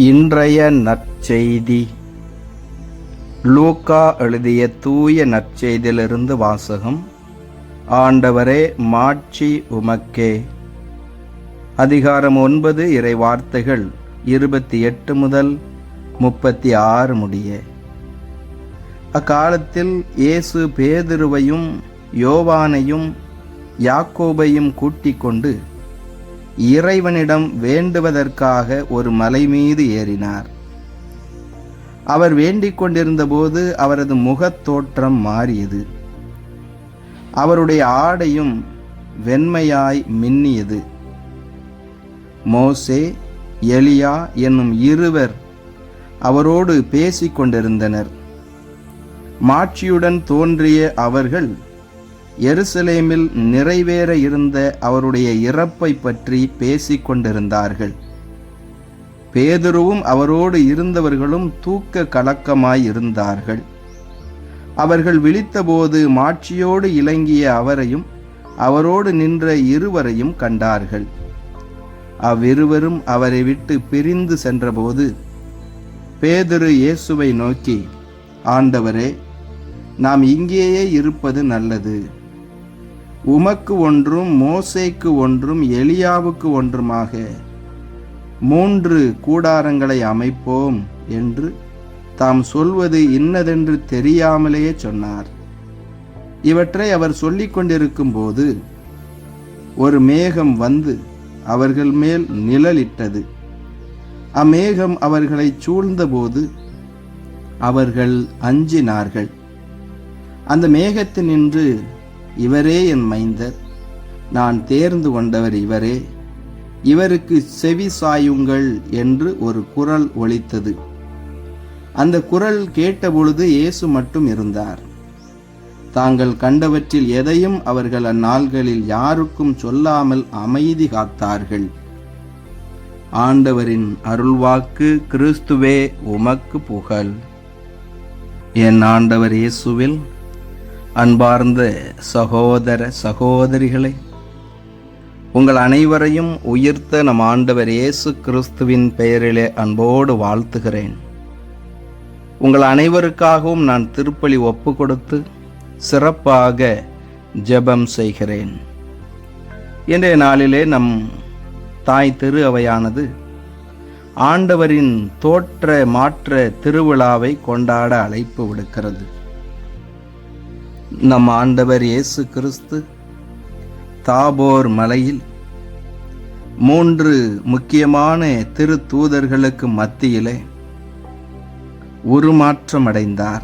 இன்றைய நற்செய்தி. லூக்கா எழுதிய தூய நற்செய்தியிலிருந்து வாசகம். ஆண்டவரே மாட்சி உமக்கே. அதிகாரம் ஒன்பது இறை வார்த்தைகள் இருபத்தி எட்டு முதல் முப்பத்தி ஆறு முடிய. அக்காலத்தில் இயேசு பேதுருவையும் யோவானையும் யாக்கோபையும் கூட்டிக் கொண்டு இறைவனிடம் வேண்டுவதற்காக ஒரு மலை மீது ஏறினார். அவர் வேண்டிக் கொண்டிருந்தபோது அவரது முகத் தோற்றம் மாறியது. அவருடைய ஆடையும் வெண்மையாய் மின்னியது. மோசே எலியா என்னும் இருவர் அவரோடு பேசிக் கொண்டிருந்தனர். மாட்சியுடன் தோன்றிய அவர்கள் எருசலேமில் நிறைவேற இருந்த அவருடைய இறப்பை பற்றி பேசிக் கொண்டிருந்தார்கள். பேதுருவும் அவரோடு இருந்தவர்களும் தூக்க கலக்கமாய் இருந்தார்கள். அவர்கள் விழித்தபோது மாட்சியோடு இலங்கிய அவரையும் அவரோடு நின்ற இருவரையும் கண்டார்கள். அவ்விருவரும் அவரை விட்டு பிரிந்து சென்றபோது பேதுரு இயேசுவை நோக்கி ஆண்டவரே நாம் இங்கேயே இருப்பது நல்லது. உமக்கு ஒன்றும் மோசேக்கு ஒன்றும் எலியாவுக்கு ஒன்றுமாக. மூன்று கூடாரங்களை அமைப்போம் என்று தாம் சொல்வது இன்னதென்று தெரியாமலேயே சொன்னார். இவற்றை அவர் சொல்லிக் கொண்டிருக்கும் போது ஒரு மேகம் வந்து அவர்கள் மேல் நிழலிட்டது. அம்மேகம் அவர்களை சூழ்ந்தபோது அவர்கள் அஞ்சினார்கள். அந்த மேகத்தினின்று இவரே என் மைந்தர். நான் தேர்ந்து கொண்டவர் இவரே. இவருக்கு செவி சாயுங்கள் என்று ஒரு குரல் ஒலித்தது. அந்த குரல் கேட்டபொழுது இயேசு மட்டும் இருந்தார். தாங்கள் கண்டவற்றில் எதையும் அவர்கள் அந்நாள்களில் யாருக்கும் சொல்லாமல் அமைதி காத்தார்கள். ஆண்டவரின் அருள்வாக்கு கிறிஸ்துவே உமக்கு புகழ். என் ஆண்டவர் இயேசுவில் அன்பார்ந்த சகோதர சகோதரிகளே உங்கள் அனைவரையும் உயிர்த்த நம் ஆண்டவர் இயேசு கிறிஸ்துவின் பெயரிலே அன்போடு வாழ்த்துகிறேன். உங்கள் அனைவருக்காகவும் நான் திருப்பலி ஒப்பு கொடுத்து சிறப்பாக ஜெபம் செய்கிறேன். இன்றைய நாளிலே நம் தாய் திரு அவையானது ஆண்டவரின் தோற்ற மாற்ற திருவிழாவை கொண்டாட அழைப்பு விடுக்கிறது. நம் ஆண்டவர் இயேசு கிறிஸ்து தாபோர் மலையில் மூன்று முக்கியமான திரு தூதர்களுக்கு மத்தியிலே உருமாற்றம் அடைந்தார்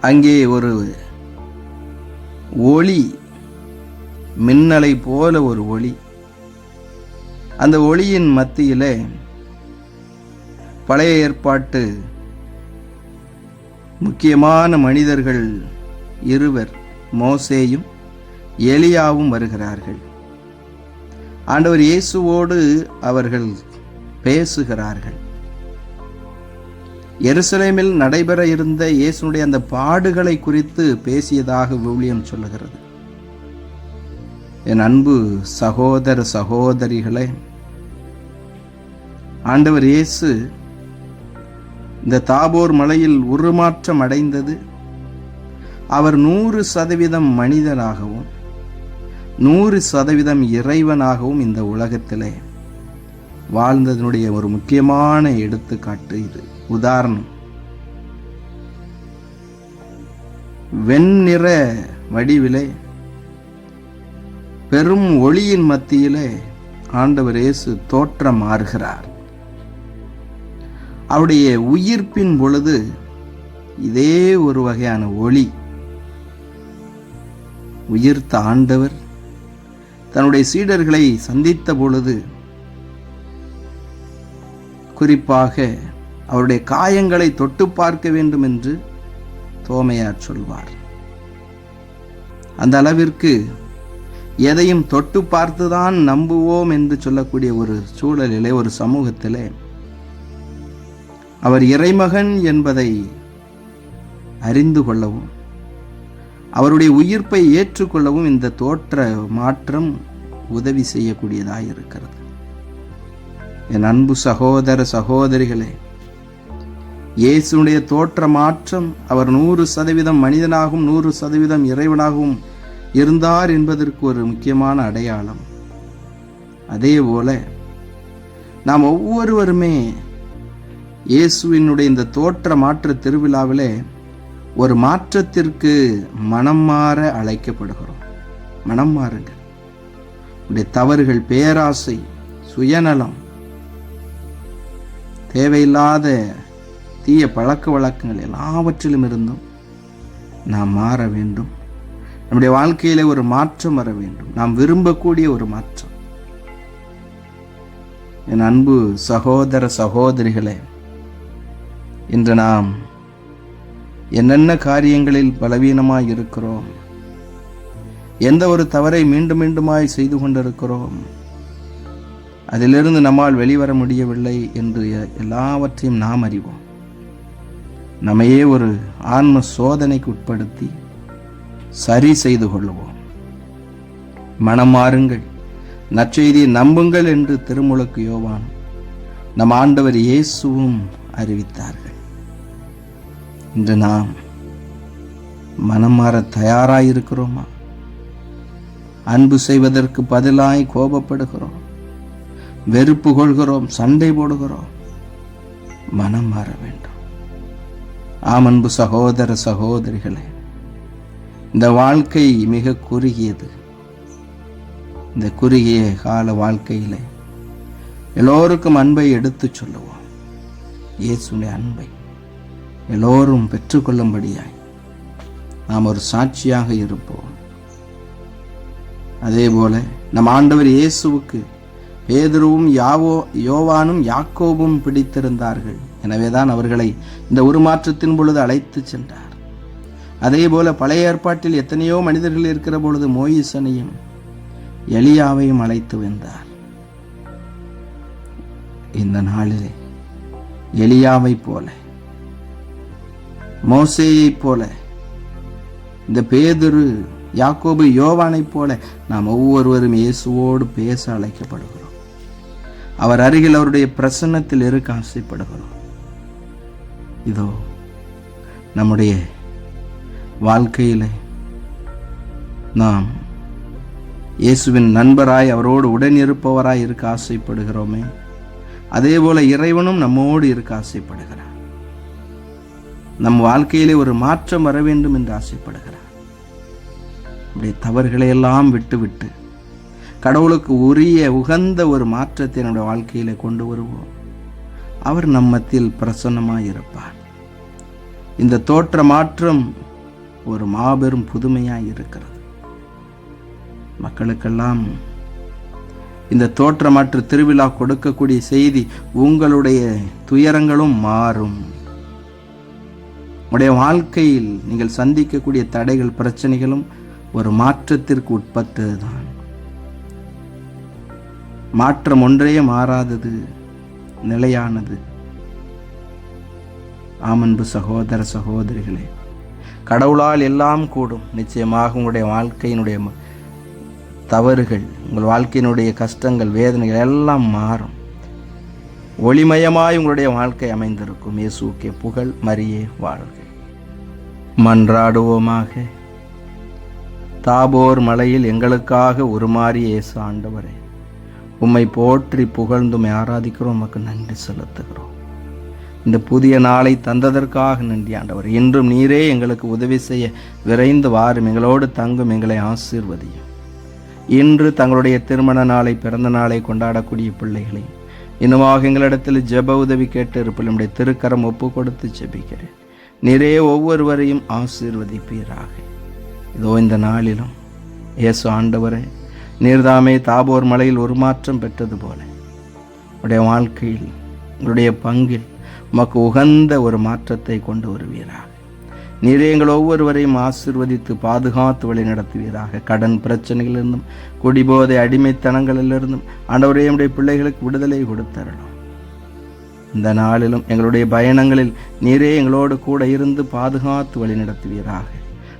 அங்கே ஒரு ஒளி மின்னலை போல ஒரு ஒளி. அந்த ஒளியின் மத்தியிலே பழைய ஏற்பாட்டு முக்கியமான மனிதர்கள் இருவர் மோசேயும் எலியாவும் வருகிறார்கள். ஆண்டவர் இயேசுவோடு அவர்கள் பேசுகிறார்கள். எருசலேமில் நடைபெற இருந்த இயேசுடைய அந்த பாடுகளை குறித்து பேசியதாக விவிலியம் சொல்லுகிறது. என் அன்பு சகோதர சகோதரிகளே ஆண்டவர் இயேசு இந்த தாபோர் மலையில் உருமாற்றம் அடைந்தது. அவர் நூறு சதவீதம் மனிதனாகவும் நூறு சதவீதம் இறைவனாகவும் இந்த உலகத்திலே வாழ்ந்ததனுடைய ஒரு முக்கியமான எடுத்துக்காட்டு இது. உதாரணம் வெண்ணிற வடிவிலே பெரும் ஒளியின் மத்தியிலே ஆண்டவர் இயேசு தோற்றம் மாறுகிறார் அவருடைய உயிர்ப்பின் பொழுது இதே ஒரு வகையான ஒளி. உயிர்த்த ஆண்டவர் தன்னுடைய சீடர்களை சந்தித்த பொழுது குறிப்பாக அவருடைய காயங்களை தொட்டு பார்க்க வேண்டும் என்று தோமையார் சொல்வார். அந்த அளவிற்கு எதையும் தொட்டு பார்த்துதான் நம்புவோம் என்று சொல்லக்கூடிய ஒரு சூழலிலே ஒரு சமூகத்திலே அவர் இறைமகன் என்பதை அறிந்து கொள்ளவும் அவருடைய உயிர்ப்பை ஏற்றுக்கொள்ளவும் இந்த தோற்ற மாற்றம் உதவி செய்யக்கூடியதாக இருக்கிறது. என் அன்பு சகோதர சகோதரிகளே இயேசுடைய தோற்ற மாற்றம் அவர் நூறு சதவீதம் மனிதனாகவும் நூறு சதவீதம் இறைவனாகவும் இருந்தார் என்பதற்கு ஒரு முக்கியமான அடையாளம். அதே போல நாம் ஒவ்வொருவருமே இயேசுவினுடைய இந்த தோற்ற மாற்ற திருவிழாவிலே ஒரு மாற்றத்திற்கு மனம் மாற அழைக்கப்படுகிறோம். மனம் மாறுங்கள் உடைய தவறுகள் பேராசை சுயநலம் தேவையில்லாத தீய பழக்க வழக்கங்கள் எல்லாவற்றிலும் இருந்தும் நாம் மாற வேண்டும். நம்முடைய வாழ்க்கையில ஒரு மாற்றம் வர வேண்டும். நாம் விரும்பக்கூடிய ஒரு மாற்றம். என் அன்பு சகோதர சகோதரிகளே இன்று நாம் என்னென்ன காரியங்களில் பலவீனமாய் இருக்கிறோம்? எந்த ஒரு தவறை மீண்டும் மீண்டுமாய் செய்து கொண்டிருக்கிறோம்? அதிலிருந்து நம்மால் வெளிவர முடியவில்லை என்று எல்லாவற்றையும் நாம் அறிவோம். நம்மையே ஒரு ஆன்ம சோதனைக்கு உட்படுத்தி சரி செய்து கொள்வோம். மனம் மாறுங்கள். நற்செய்தியை நம்புங்கள் என்று திருமுழுக்கு யோவான் நம் ஆண்டவர் இயேசுவும் அறிவித்தார்கள். இன்று நாம் மனம் மாற தயாராயிருக்கிறோமா? அன்பு செய்வதற்கு பதிலாய் கோபப்படுகிறோம். வெறுப்பு கொள்கிறோம் சண்டை போடுகிறோம். மனம் மாற வேண்டும். ஆம் அன்பு சகோதர சகோதரிகளே இந்த வாழ்க்கை மிக குறுகியது. இந்த குறுகிய கால வாழ்க்கையிலே எல்லோருக்கும் அன்பை எடுத்துச் சொல்லுவோம். இயேசுடைய அன்பை. எல்லோரும் பெற்றுக்கொள்ளும்படியாய் நாம் ஒரு சாட்சியாக இருப்போம். அதே போல நம் ஆண்டவர் இயேசுவுக்கு பேதுருவும் யாவோ யோவானும் யாக்கோபும் பிடித்திருந்தார்கள். எனவேதான் அவர்களை இந்த உருமாற்றத்தின் பொழுது அழைத்து சென்றார். அதே போல பழைய ஏற்பாட்டில் எத்தனையோ மனிதர்கள் இருக்கிற பொழுது மோயிசனையும் எலியாவையும் அழைத்து வந்தார். இந்த நாளிலே எலியாவைப் போல மோசேயைப் போல இந்த பேதுரு யாக்கோபு யோவானைப் போல நாம் ஒவ்வொருவரும் இயேசுவோடு பேச அழைக்கப்படுகிறோம். அவர் அருகில் அவருடைய பிரசன்னத்தில் இருக்க ஆசைப்படுகிறோம். இதோ நம்முடைய வாழ்க்கையில் நாம் இயேசுவின் நண்பராய் அவரோடு உடன் இருப்பவராய் இருக்க ஆசைப்படுகிறோமே. அதே போல இறைவனும் நம்மோடு இருக்க ஆசைப்படுகிறார். நம் வாழ்க்கையிலே ஒரு மாற்றம் வர வேண்டும் என்று ஆசைப்படுகிறார். அப்படி தவறுகளை எல்லாம் விட்டுவிட்டு கடவுளுக்கு உரிய உகந்த ஒரு மாற்றத்தை நம்முடைய வாழ்க்கையிலே கொண்டு வருவோம். அவர் நம் மத்தியில் இருப்பார் இந்த தோற்ற மாற்றம் ஒரு மாபெரும் புதுமையாக இருக்கிறது மக்களுக்கெல்லாம் இந்த தோற்ற மாற்று திருவிழா கொடுக்கக்கூடிய செய்தி உங்களுடைய துயரங்களும் மாறும். உடைய வாழ்க்கையில் நீங்கள் சந்திக்கக்கூடிய தடைகள் பிரச்சனைகளும் ஒரு மாற்றத்திற்கு உட்பட்டதுதான். மாற்றம் ஒன்றே மாறாதது நிலையானது. ஆமன்பு சகோதர சகோதரிகளே கடவுளால் எல்லாம் கூடும். நிச்சயமாக உங்களுடைய வாழ்க்கையினுடைய ம- தவறுகள் உங்கள் வாழ்க்கையினுடைய கஷ்டங்கள் வேதனைகள் எல்லாம் மாறும். ஒளிமயமாய் உங்களுடைய வாழ்க்கை அமைந்திருக்கும் இயேசுக்கே புகழ் மரியே வாழ்க. மன்றாடுவோமாக. தாபோர் மலையில் எங்களுக்காக உருமாறிய இயேசு ஆண்டவரே உம்மை போற்றி புகழ்ந்துமை ஆராதிக்கிறோம் உமக்கு நன்றி செலுத்துகிறோம். இந்த புதிய நாளை தந்ததற்காக நன்றி ஆண்டவர். இன்றும் நீரே எங்களுக்கு உதவி செய்ய விரைந்து வாரும். எங்களோடு தங்கும் எங்களை ஆசீர்வதியும். இன்று தங்களுடைய திருமண நாளை பிறந்த நாளை கொண்டாடக்கூடிய பிள்ளைகளை இன்னுமாக எங்களிடத்தில் ஜெப உதவி கேட்டு இருப்பில் நம்முடைய திருக்கரம் ஒப்பு கொடுத்து ஜெபிக்கிறேன். நிறைய ஒவ்வொருவரையும் ஆசீர்வதிப்பீராக. இதோ இந்த நாளிலும் இயேசு ஆண்டவரே நீர்தாமே தாபோர் மலையில் ஒரு மாற்றம் பெற்றது போல. உடைய வாழ்க்கையில் உங்களுடைய பங்கில் உமக்கு உகந்த ஒரு மாற்றத்தை கொண்டு வருவீராக. நீரே எங்கள் ஒவ்வொருவரையும் ஆசிர்வதித்து பாதுகாத்து வழி நடத்துவீராக. கடன் பிரச்சனைகளிலிருந்தும் குடிபோதை அடிமைத்தனங்களிலிருந்தும் ஆண்டவரே நம்முடைய பிள்ளைகளுக்கு விடுதலை கொடுத்தரணும். இந்த நாளிலும் எங்களுடைய பயணங்களில் நீரே எங்களோடு கூட இருந்து பாதுகாத்து வழி நடத்துவீராக.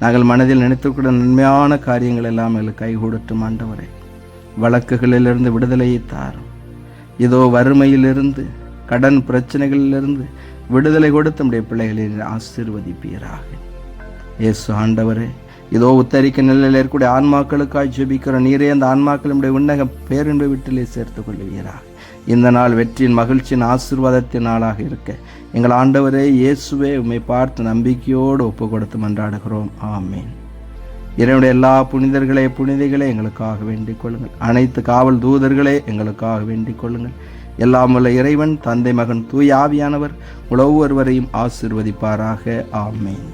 நாங்கள் மனதில் நினைத்துக்கூட நன்மையான காரியங்கள் எல்லாம் எங்களுக்கு கைகூடட்டும் ஆண்டவரே. வழக்குகளிலிருந்து விடுதலையை தாரும். இதோ வறுமையிலிருந்து கடன் பிரச்சனைகளிலிருந்து விடுதலை கொடுத்து நம்முடைய பிள்ளைகளை ஆசீர்வதிப்பீராக. இயேசு ஆண்டவரே இதோ உத்தரிக்க நிலையில் இருக்கக்கூடிய ஆன்மாக்களுக்காய் ஜெபிக்கிற நீரே அந்த ஆன்மாக்கள் நம்முடைய உன்னக பேரின்பு வீட்டிலே சேர்த்து கொள்வீராக இந்த நாள் வெற்றியின் மகிழ்ச்சியின் ஆசீர்வாதத்தின் நாளாக இருக்க எங்கள் ஆண்டவரே இயேசுவே உம்மை பார்த்து நம்பிக்கையோடு ஒப்பு கொடுத்து மன்றாடுகிறோம். ஆமீன். இறைவனுடைய எல்லா புனிதர்களே புனிதைகளே எங்களுக்காக வேண்டிக் கொள்ளுங்கள். அனைத்து காவல் தூதர்களே எங்களுக்காக வேண்டிக் கொள்ளுங்கள். எல்லாம் உள்ள இறைவன் தந்தை மகன் தூயாவியானவர் உழவு ஒருவரையும் ஆசிர்வதிப்பாராக. ஆமேன்.